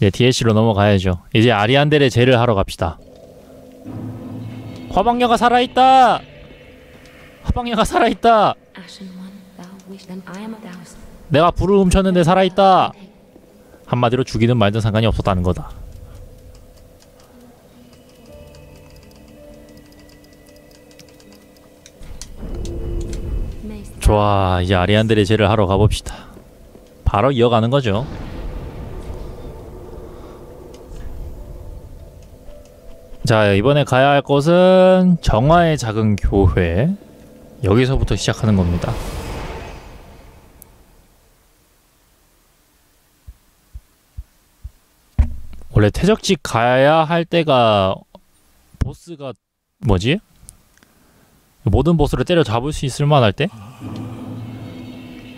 이제 DLC로 넘어가야죠. 이제 아리안델의 제를 하러 갑시다. 화방녀가 살아있다. 화방녀가 살아있다. 내가 불을 훔쳤는데 살아있다. 한마디로 죽이든 말든 상관이 없었다는 거다. 좋아, 이제 아리안델의 제를 하러 가봅시다. 바로 이어가는 거죠. 자, 이번에 가야 할 곳은 정화의 작은 교회. 여기서부터 시작하는 겁니다. 원래 퇴적지 가야 할 때가 보스가 뭐지? 모든 보스를 때려 잡을 수 있을 만할 때?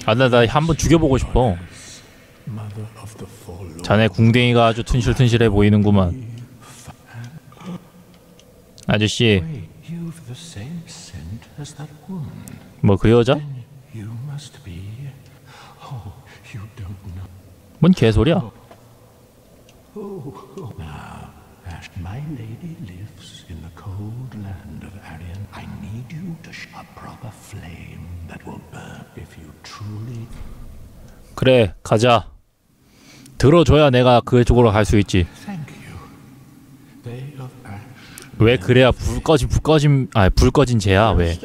아, 나, 나 한번 죽여보고 싶어. 자네 궁뎅이가 아주 튼실튼실해 보이는구만. 아저씨. 뭐 그 여자? Oh. 뭔 개소리야? 그래, 가자. 들어줘야 내가 그쪽으로 갈 수 있지. 왜 그래야 불 꺼진 불 꺼진 아 불 꺼진 쟤야 왜?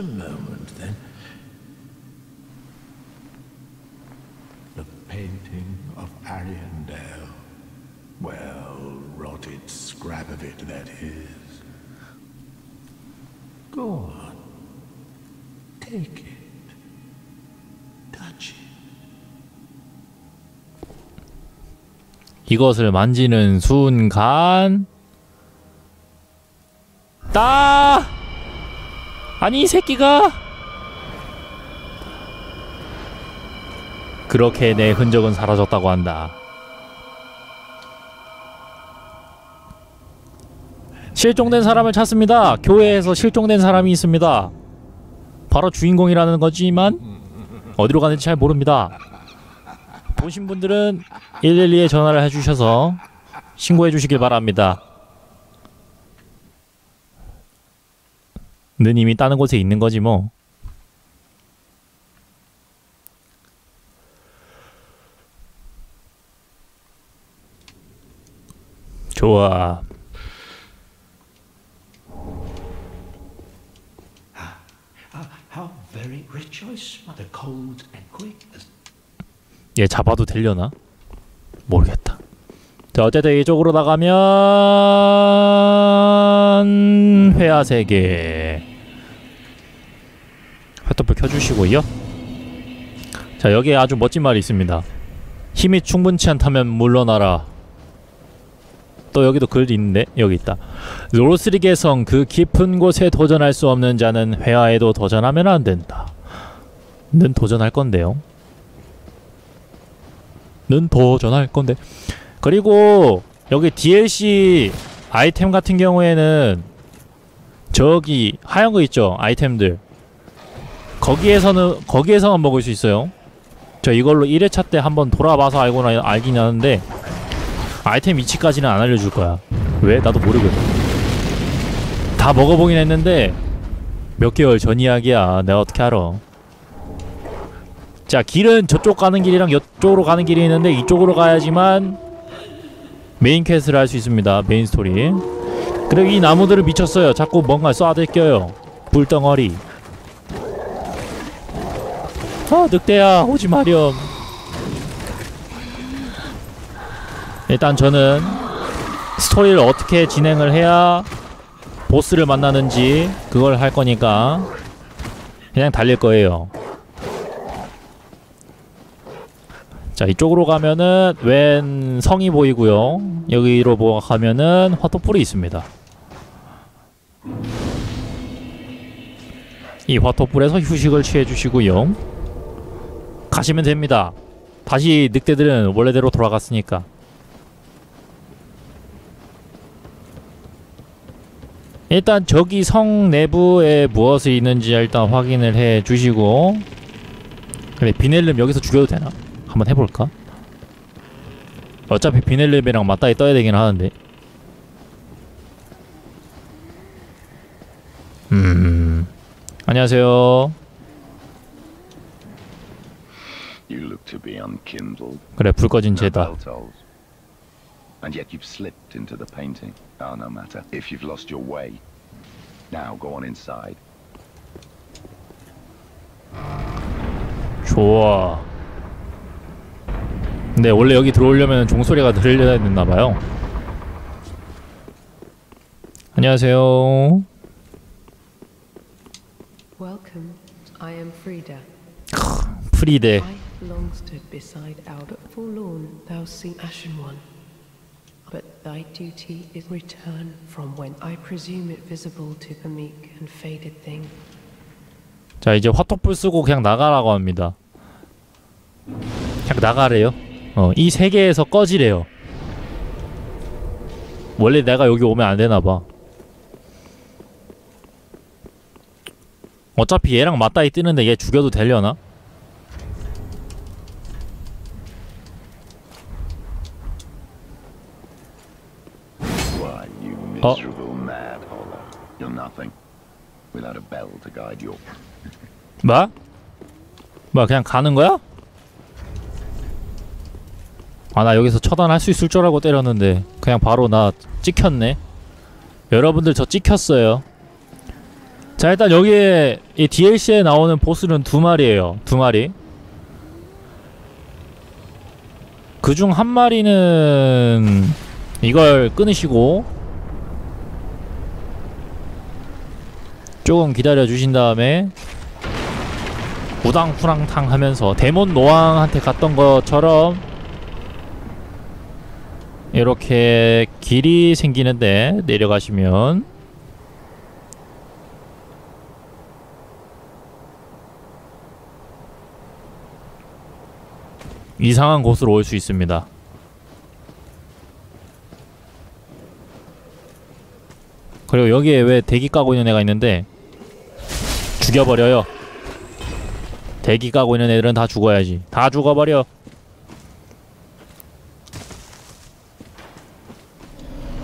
Go on. Take it. Touch it. 이것을 만지는 순간 따 아니 이 새끼가 그렇게 내 흔적은 사라졌다고 한다. 실종된 사람을 찾습니다. 교회에서 실종된 사람이 있습니다. 바로 주인공이라는 거지만 어디로 가는지 잘 모릅니다. 보신 분들은 112에 전화를 해주셔서 신고해 주시길 바랍니다. 는 이미 다른 곳에 있는 거지 뭐. 좋아. 얘 잡아도 되려나? 모르겠다. 자 어쨌든 이쪽으로 나가면 회화 세계 핫도플 켜주시고요. 자 여기에 아주 멋진 말이 있습니다. 힘이 충분치 않다면 물러나라. 또 여기도 글이 있는데 여기 있다. 로스릭의 성그 깊은 곳에 도전할 수 없는 자는 회화에도 도전하면 안 된다. 는 도전할 건데요. 는 도전할 건데 그리고 여기 DLC 아이템 같은 경우에는 저기 하얀 거 있죠? 아이템들. 거기에서는 거기에서만 먹을 수 있어요. 저 이걸로 1회차 때 한번 돌아봐서 알고 나 알긴 하는데 아이템 위치까지는 안 알려줄 거야. 왜? 나도 모르거든. 다 먹어보긴 했는데 몇 개월 전 이야기야. 내가 어떻게 알아? 자 길은 저쪽 가는 길이랑 이쪽으로 가는 길이 있는데 이쪽으로 가야지만 메인 퀘스트를 할 수 있습니다. 메인 스토리. 그리고 이 나무들을 미쳤어요. 자꾸 뭔가 쏴대껴요. 불덩어리. 아 늑대야 오지 마렴. 일단 저는 스토리를 어떻게 진행을 해야 보스를 만나는지 그걸 할 거니까 그냥 달릴 거예요 자 이쪽으로 가면은 왼 성이 보이고요. 여기로 뭐 가면은 화토불이 있습니다. 이 화토불에서 휴식을 취해 주시고요. 가시면 됩니다. 다시 늑대들은 원래대로 돌아갔으니까. 일단 저기 성 내부에 무엇이 있는지 일단 확인을 해 주시고. 그래 비넬름 여기서 죽여도 되나? 한번 해볼까? 어차피 비넬랩이랑 맞다이 떠야 되긴 하는데 음 안녕하세요. 그래 불 꺼진 tolls. And yet you've slipped into the painting. Oh, no matter. If you've lost your way. Now go on inside. 좋아 근데 원래 여기 들어오려면 종소리가 들려야 됐나봐요 안녕하세요 Welcome. I am Frida. 프리데 I long stood beside Albert forlorn, thou seen ashen one. But thy duty is return from when I presume it visible to the meek and faded thing. 자 이제 화톡불 쓰고 그냥 나가라고 합니다 그냥 나가래요 어 이 세계에서 꺼지래요 원래 내가 여기 오면 안 되나 봐 어차피 얘랑 맞다이 뜨는데 얘 죽여도 되려나? Oh. your... 뭐? 뭐야 그냥 가는 거야? 아 나 여기서 처단할 수 있을 줄 알고 때렸는데 그냥 바로 나 찍혔네. 여러분들 저 찍혔어요. 자 일단 여기에 이 DLC에 나오는 보스는 두 마리예요. 두 마리. 그 중 한 마리는 이걸 끊으시고 조금 기다려 주신 다음에 우당후랑탕 하면서 데몬 노왕한테 갔던 것처럼 이렇게 길이 생기는데 내려가시면 이상한 곳으로 올 수 있습니다. 그리고 여기에 왜 대기 까고 있는 애가 있는데 죽여버려요. 대기 까고 있는 애들은 다 죽어야지. 다 죽어버려.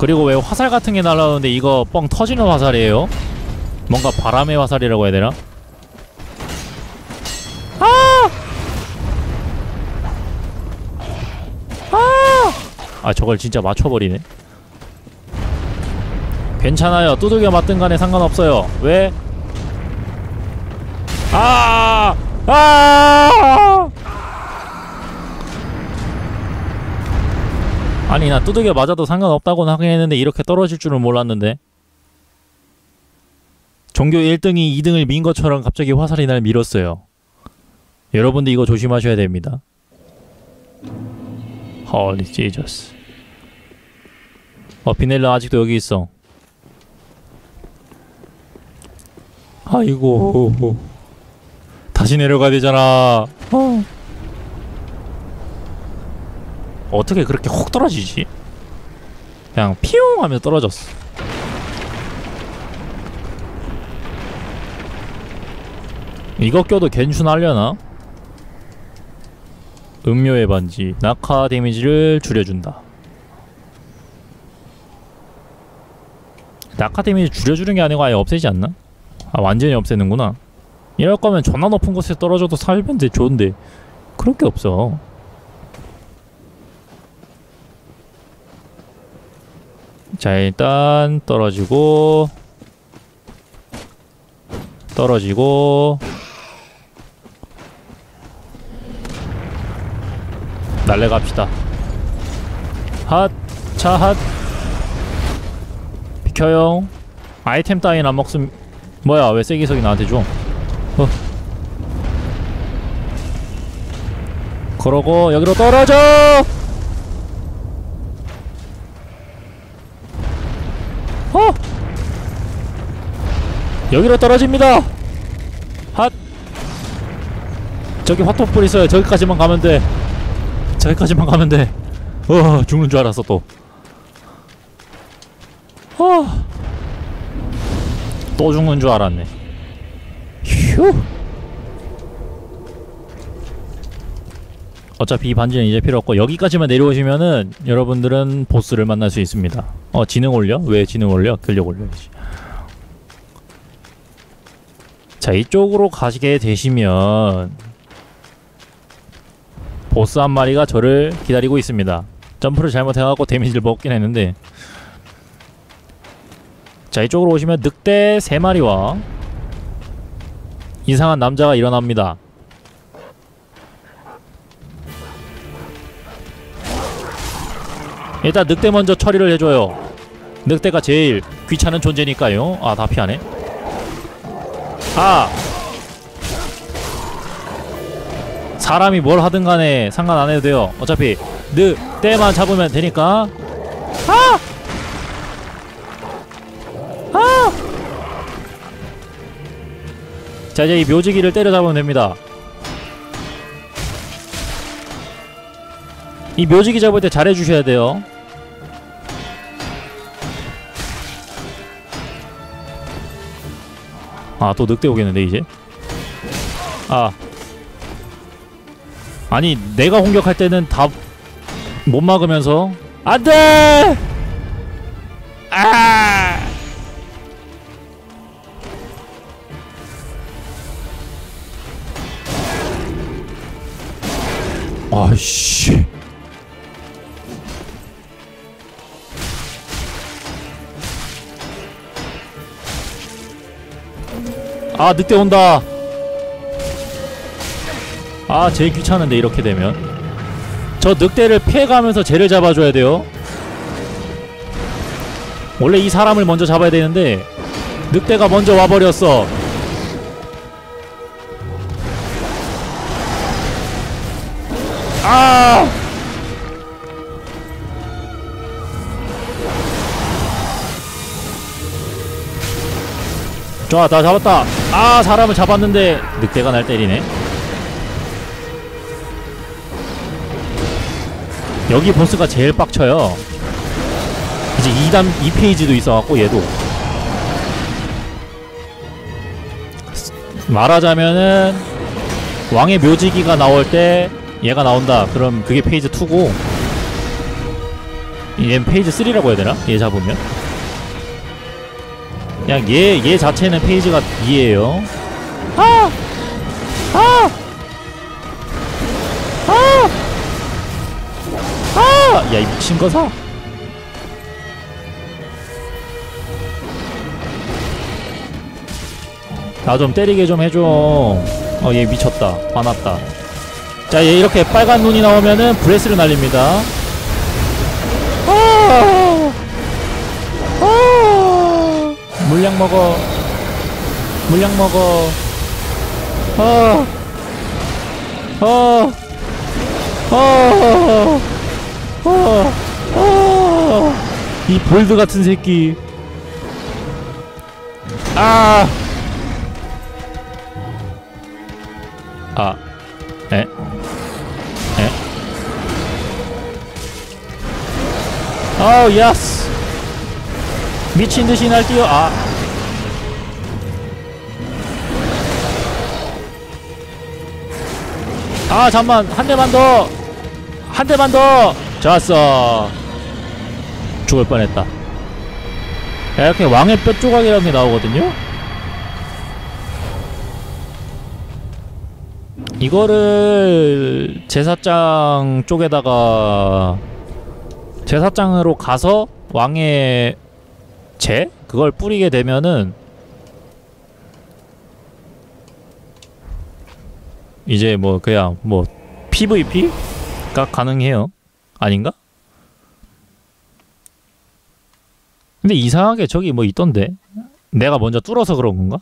그리고 왜 화살 같은 게 날라오는데 이거 뻥 터지는 화살이에요? 뭔가 바람의 화살이라고 해야 되나? 아! 아! 아 저걸 진짜 맞춰버리네. 괜찮아요. 두들겨 맞든 간에 상관없어요. 왜? 아! 아! 아니 나 두들겨 맞아도 상관없다고 하긴 했는데 이렇게 떨어질 줄은 몰랐는데. 종교 1등이 2등을 민 것처럼 갑자기 화살이 날 밀었어요. 여러분들 이거 조심하셔야 됩니다. 헐리 제저스 어 비넬라 아직도 여기 있어. 아이고. 다시 내려가야 되잖아. 어. 어떻게 그렇게 혹 떨어지지? 그냥 피용 하면서 떨어졌어 이거 껴도 괜춘하려나? 음료의 반지 낙하 데미지를 줄여준다 낙하 데미지 줄여주는 게 아니고 아예 없애지 않나? 아 완전히 없애는구나 이럴 거면 존나 높은 곳에 떨어져도 살면 돼 좋은데 그럴 게 없어 자 일단 떨어지고 떨어지고. 날래 갑시다. 핫 차 핫. 비켜요 아이템 따윈 안 먹음. 뭐야 왜 세기석이 나한테 줘? 어. 그러고 여기로 떨어져 여기로 떨어집니다. 핫. 저기 화통불 있어요. 저기까지만 가면 돼. 저기까지만 가면 돼. 어, 죽는 줄 알았어 또. 어. 또 죽는 줄 알았네. 휴. 어차피 이 반지는 이제 필요 없고 여기까지만 내려오시면은 여러분들은 보스를 만날 수 있습니다. 어 지능 올려? 왜 지능 올려? 근력 올려야지. 자 이쪽으로 가시게 되시면 보스 한 마리가 저를 기다리고 있습니다. 점프를 잘못해갖고 데미지를 먹긴 했는데 자 이쪽으로 오시면 늑대 세 마리와 이상한 남자가 일어납니다. 일단 늑대 먼저 처리를 해줘요. 늑대가 제일 귀찮은 존재니까요. 아, 다 피하네. 아! 사람이 뭘 하든 간에 상관 안 해도 돼요. 어차피 늑대만 잡으면 되니까. 아! 아! 자, 이제 이 묘지기를 때려잡으면 됩니다. 이 묘지기 잡을 때 잘해주셔야 돼요. 아, 또 늑대 오겠는데, 이제? 아. 아니, 내가 공격할 때는 다 못 막으면서. 안 돼! 아! 아씨. 아 늑대 온다. 아 제일 귀찮은데 이렇게 되면. 저 늑대를 피해가면서 쟤를 잡아줘야 돼요. 원래 이 사람을 먼저 잡아야 되는데 늑대가 먼저 와버렸어. 아 좋아 다 잡았다. 아 사람을 잡았는데 늑대가 날 때리네. 여기 보스가 제일 빡쳐요. 이제 2단 2페이지도 있어갖고 얘도. 말하자면은 왕의 묘지기가 나올 때 얘가 나온다. 그럼 그게 페이지 2고 얘는 페이지 3라고 해야 되나? 얘 잡으면 그냥 얘, 얘 자체는 페이지가 2에요. 아! 아! 아! 아! 야, 이 미친 거사! 나 좀 때리게 좀 해줘. 어, 얘 미쳤다. 화났다. 자, 얘 이렇게 빨간 눈이 나오면은 브레스를 날립니다. 아! 물량 먹어. 물량 먹어. 아. 아. 아. 아. 아. 이 볼드 같은 새끼. 아. 아. 에? 에? 아우, 야스. 미친 듯이 날뛰어. 아. 아, 잠만. 한 대만 더. 한 대만 더. 좋았어. 죽을 뻔했다. 야, 이렇게 왕의 뼈 조각이라는 게 나오거든요? 이거를 제사장 쪽에다가 제사장으로 가서 왕의 재 그걸 뿌리게 되면은 이제 뭐 그냥 뭐 PVP가 가능해요. 아닌가? 근데 이상하게 저기 뭐 있던데 내가 먼저 뚫어서 그런 건가?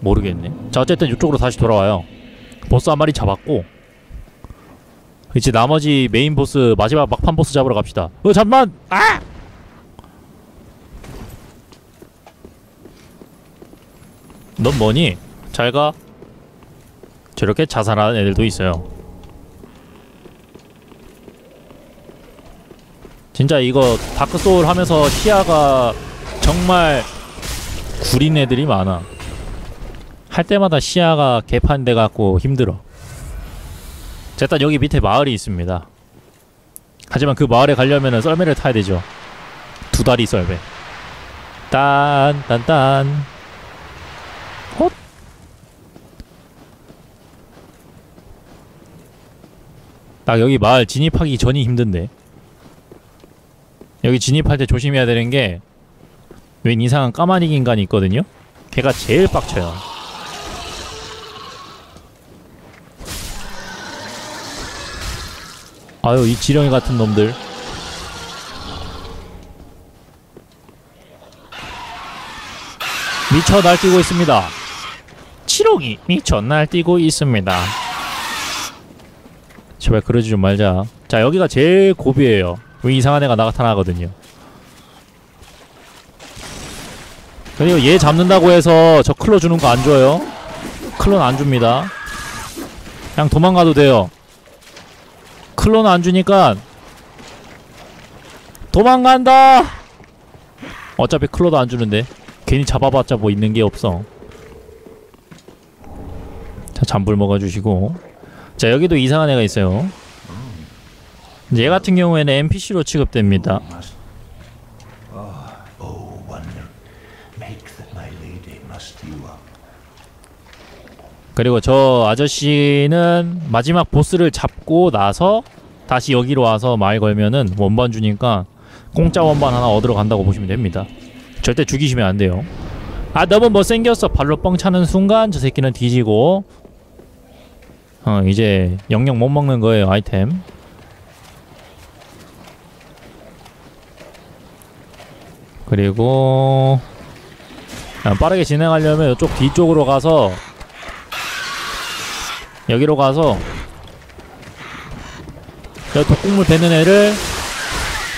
모르겠네. 자 어쨌든 이쪽으로 다시 돌아와요. 보스 한 마리 잡았고 이제 나머지 메인 보스 마지막 막판 보스 잡으러 갑시다. 어 잠만. 아! 넌 뭐니? 잘 가. 저렇게 자살하는 애들도 있어요. 진짜 이거 다크 소울 하면서 시야가 정말 구린 애들이 많아. 할 때마다 시야가 개판돼 갖고 힘들어. 자, 일단 여기 밑에 마을이 있습니다. 하지만 그 마을에 가려면은 썰매를 타야 되죠. 두 다리 썰매. 딴, 딴, 딴. 헛. 딱 여기 마을 진입하기 전이 힘든데. 여기 진입할 때 조심해야 되는 게, 웬 이상한 까마귀 인간이 있거든요? 걔가 제일 빡쳐요. 아유, 이 지렁이 같은 놈들. 미쳐 날뛰고 있습니다. 지렁이 미쳐 날뛰고 있습니다. 제발 그러지 좀 말자. 자, 여기가 제일 고비예요. 왜 이상한 애가 나타나거든요. 그리고 얘 잡는다고 해서 저 클로 주는 거 안 줘요. 클로는 안 줍니다. 그냥 도망가도 돼요. 클로는 안 주니까 도망간다. 어차피 클로도 안 주는데 괜히 잡아봤자 뭐 있는 게 없어. 자 잠불 먹어주시고 자 여기도 이상한 애가 있어요. 얘 같은 경우에는 NPC로 취급됩니다. 그리고 저 아저씨는 마지막 보스를 잡고 나서 다시 여기로 와서 말 걸면은 원반 주니까 공짜 원반 하나 얻으러 간다고 보시면 됩니다. 절대 죽이시면 안 돼요. 아 너무 못생겼어 발로 뻥 차는 순간 저 새끼는 뒤지고 어 이제 영영 못 먹는 거예요 아이템. 그리고 아, 빠르게 진행하려면 이쪽 뒤쪽으로 가서 여기로 가서 저 독국물 뱉는 애를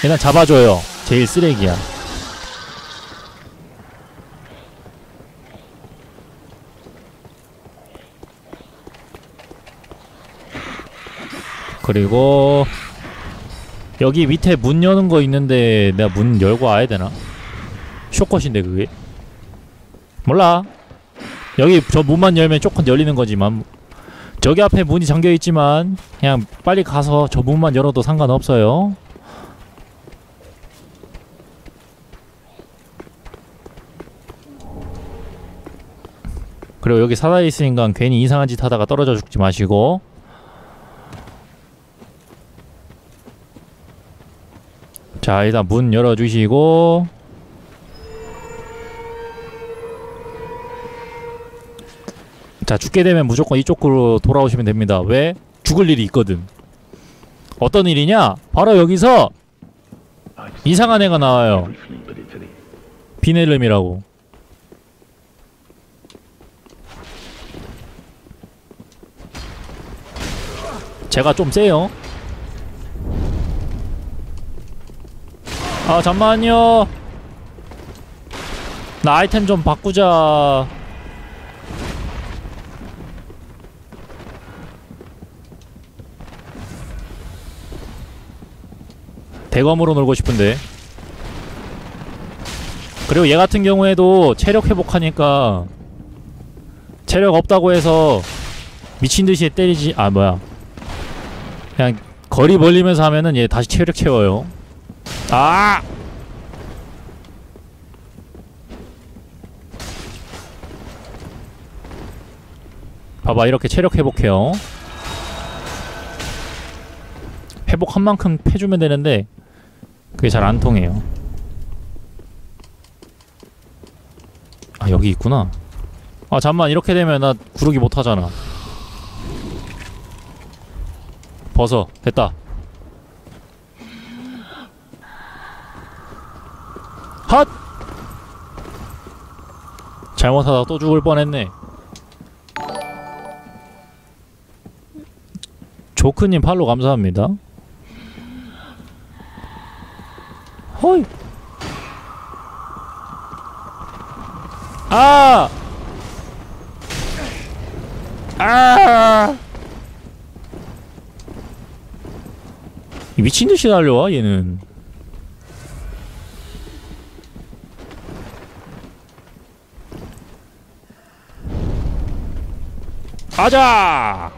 일단 잡아줘요. 제일 쓰레기야. 그리고 여기 밑에 문 여는 거 있는데 내가 문 열고 와야 되나? 쇼컷인데 그게? 몰라. 여기 저 문만 열면 조금 열리는 거지만 저기 앞에 문이 잠겨 있지만 그냥 빨리 가서 저 문만 열어도 상관없어요. 그리고 여기 사다리 있으니까 괜히 이상한 짓 하다가 떨어져 죽지 마시고 자 일단 문 열어주시고 자 죽게 되면 무조건 이쪽으로 돌아오시면 됩니다. 왜? 죽을 일이 있거든. 어떤 일이냐? 바로 여기서 이상한 애가 나와요. 비넬름이라고. 제가 좀 세요. 아 잠만요. 나 아이템 좀 바꾸자 대검으로 놀고 싶은데. 그리고 얘 같은 경우에도 체력 회복하니까 체력 없다고 해서 미친듯이 때리지 아 뭐야. 그냥 거리 벌리면서 하면은 얘 다시 체력 채워요. 아! 봐봐 이렇게 체력 회복해요. 회복한 만큼 패주면 되는데 그게 잘 안 통해요. 아 여기 있구나. 아 잠만 이렇게 되면 나 구르기 못하잖아. 벗어. 됐다. 핫! 잘못하다 또 죽을 뻔했네. 조크님 팔로 감사합니다 허이 아! 아! 이 미친 듯이 달려와 얘는. 가자